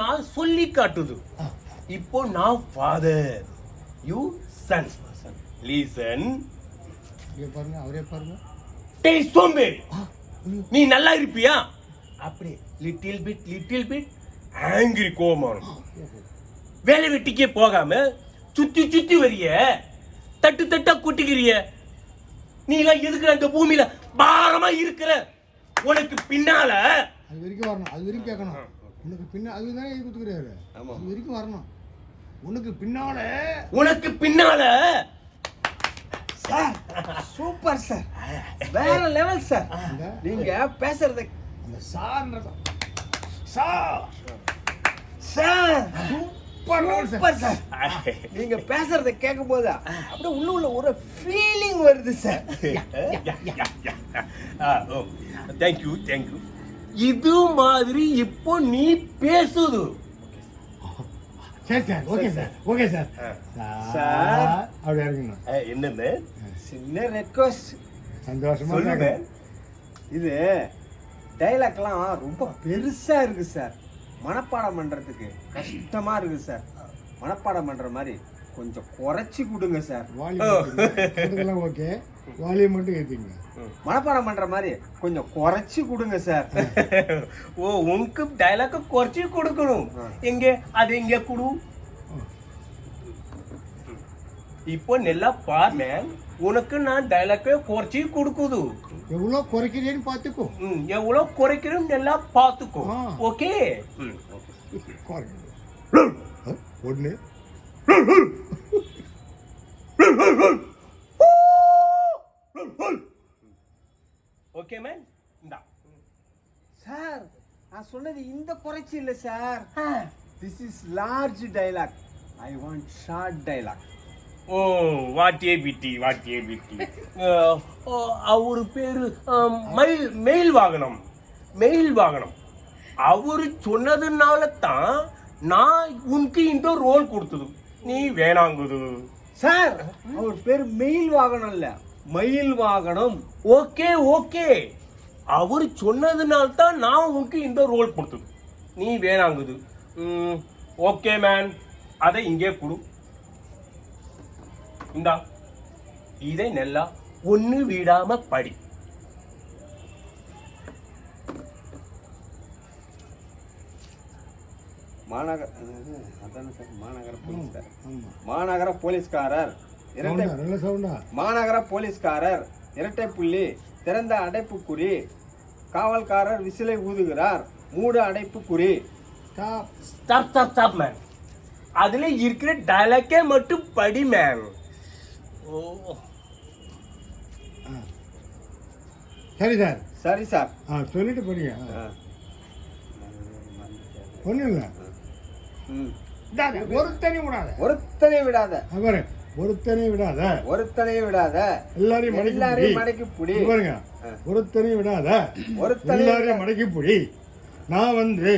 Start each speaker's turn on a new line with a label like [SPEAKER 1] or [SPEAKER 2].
[SPEAKER 1] நான் சொல்லி காட்டுது. இப்போ நான் ஃபாதர் யூ சன் லீசன்
[SPEAKER 2] பாருங்க அவரே பாருங்க.
[SPEAKER 1] டேய் சோம்பேறி நீ நல்லா இருப்பியா? அப்படி little bit little bit angry கோபம் வேலை வெட்டிக்கே போகாம சுத்தி சுத்தி வரிய. தட்டு தட்டா குட்டிக்கிறிய நீ எல்லாம் எதுக்குற அந்த பூமியில பாரமா இருக்கிற? உனக்கு பின்னால
[SPEAKER 2] அது வரைக்கும் வரணும் அது வரைக்கும் கேட்கணும். உனக்கு பின்னா அது தானே இது கொடுத்துக்கிறாரு
[SPEAKER 1] ஆமா.
[SPEAKER 2] அது வரைக்கும் வரணும். உனக்கு பின்னால
[SPEAKER 1] உனக்கு பின்னால
[SPEAKER 3] சார் சூப்பர் சார். வேற லெவல் சார். நீங்க பேசுறத
[SPEAKER 2] அந்த சார்ன்றதான் sir.
[SPEAKER 3] Sir.
[SPEAKER 2] Super level sir.
[SPEAKER 3] Super sir. நீங்க பேசுறத கேட்கும் போது அப்படியே உள்ள உள்ள ஒரு ஃபீலிங் வருது சார்.
[SPEAKER 1] தேங்க்யூ தேங்க்யூ இது மாதிரி இப்போ நீ பேசுது.
[SPEAKER 2] சரி sir okay sir okay sir.
[SPEAKER 3] Sir.
[SPEAKER 2] அப்படி
[SPEAKER 1] என்னன்னு
[SPEAKER 3] சின்ன ரெக்வஸ்ட்
[SPEAKER 2] சந்தோஷமா
[SPEAKER 1] சொல்லுங்க.
[SPEAKER 3] இது டைலாக்லாம் ரொம்ப பெருசா இருக்கு சார். மனப்பாடம் பண்றதுக்கு கஷ்டமா இருக்கு சார். மனப்பாடம் பண்ற மாதிரி. கொஞ்சம் குறைச்சி கொடுங்க சார்.
[SPEAKER 2] Volume okay. வால்யூம் மட்டும் ஏற்றிங்க
[SPEAKER 3] மனப்பாடம் பண்ற மாதிரி கொஞ்சம் குறைச்சி கொடுங்க சார்.
[SPEAKER 1] ஓ உனக்கு டைலாக் குறைச்சி கொடுக்கணும். எங்க? அது எங்க கொடு. இப்போ நல்லா பாருங்க உனக்கு நான் டைலாக்கை குறைச்சி கொடுக்குது.
[SPEAKER 2] எவ்வளோ குறைக்கிறேன்னு பார்த்துக்கோ.
[SPEAKER 1] ம், எவ்வளவு குறைக்கிறோம் நல்லா பார்த்துக்கோ. ஓகே?
[SPEAKER 2] ஒன்று
[SPEAKER 1] ஓகே மேன் இந்தா
[SPEAKER 3] சார் நான் சொன்னது இந்த குறைச்சி இல்லை sir this is large dialogue I want short dialogue
[SPEAKER 1] oh what a pity what a pity அவர் பேரு மயில் மெயில் வாகனம். மெயில் வாகனம். அவரு சொன்னதுனால தான் நான் உனக்கு இந்த ரோல் கொடுத்தது. நீ வேணாங்குது.
[SPEAKER 3] சார் அவர் பேர் மெயில் வாகனம் இல்ல. மயில் வாகனம்.
[SPEAKER 1] Okay okay. அவர் சொன்னதுனால தான் நான் உனக்கு இந்த ரோல் கொடுத்தது. நீ வேணாங்குது. ஓகே மேன் அதை இங்கே கொடு. இந்தா. இதை நல்லா. ஒன்று விடாம படி.
[SPEAKER 3] மாநகர மாநகர போலீஸ்கார்
[SPEAKER 2] ஆமாம்
[SPEAKER 3] மாநகர போலீஸ்காரர். இரட்டை மாநகர போலீஸ்காரர் இரட்டை புள்ளி திறந்த அடைப்புக்குறி காவல்காரர் விசிலை ஊதுகிறார். மூடு அடைப்புக்குறி
[SPEAKER 2] ஸ்டாப்
[SPEAKER 1] ஸ்டாப் ஸ்டாப் மேன் அதுல இருக்கிற டயலாக்கே மட்டும் படி மேம் ஓ.
[SPEAKER 2] சரி சார்.
[SPEAKER 3] சரி சார்.
[SPEAKER 2] ஆ சொல்லிட்டு படிங்க
[SPEAKER 3] அஹ்.
[SPEAKER 2] ஒன்றும் இல்லை
[SPEAKER 3] ம்.
[SPEAKER 2] ஒருத்தனி விடாத.
[SPEAKER 3] ஒருத்தனை விடாத.
[SPEAKER 2] அவரு. ஒருத்தனி விடாத
[SPEAKER 3] ஒருத்தனை விடாத
[SPEAKER 2] எல்லாரையும்
[SPEAKER 3] எல்லாரையும். மடக்கி புடி.
[SPEAKER 2] பாருங்க. ஒருத்தனி விடாத
[SPEAKER 3] ஒருத்தனை
[SPEAKER 2] எல்லாரையும் மடக்கி புடி நான் வந்து